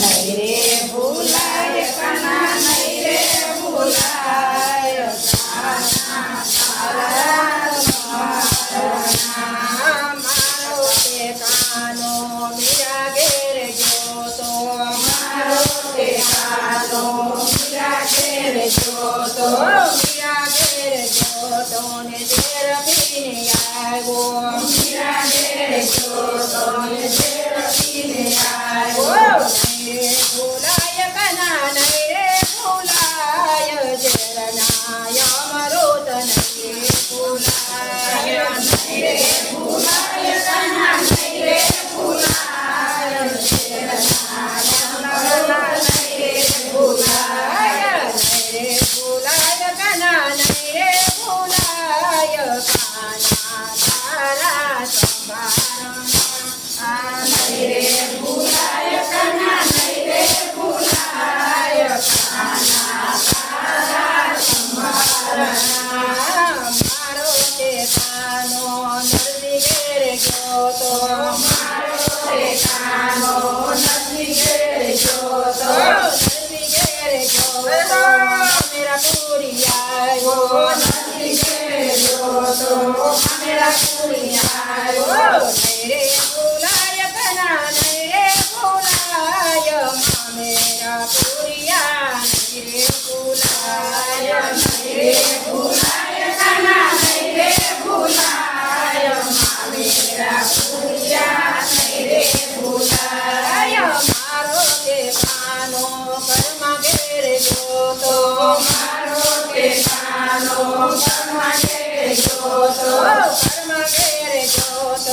નહીં રે ભૂલાય કના નહીં રે ભૂલાય Oh, yeah, I did it. Oh, don't it, it'll be me. I will.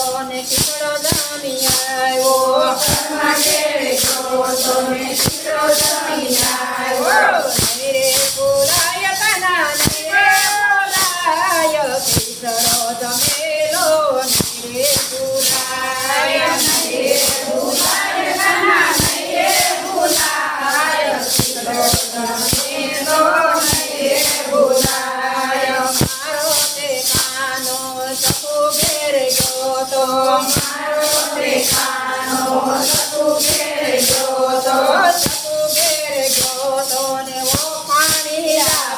ને ચિત્રો દામી આવ્યો.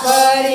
Buddy.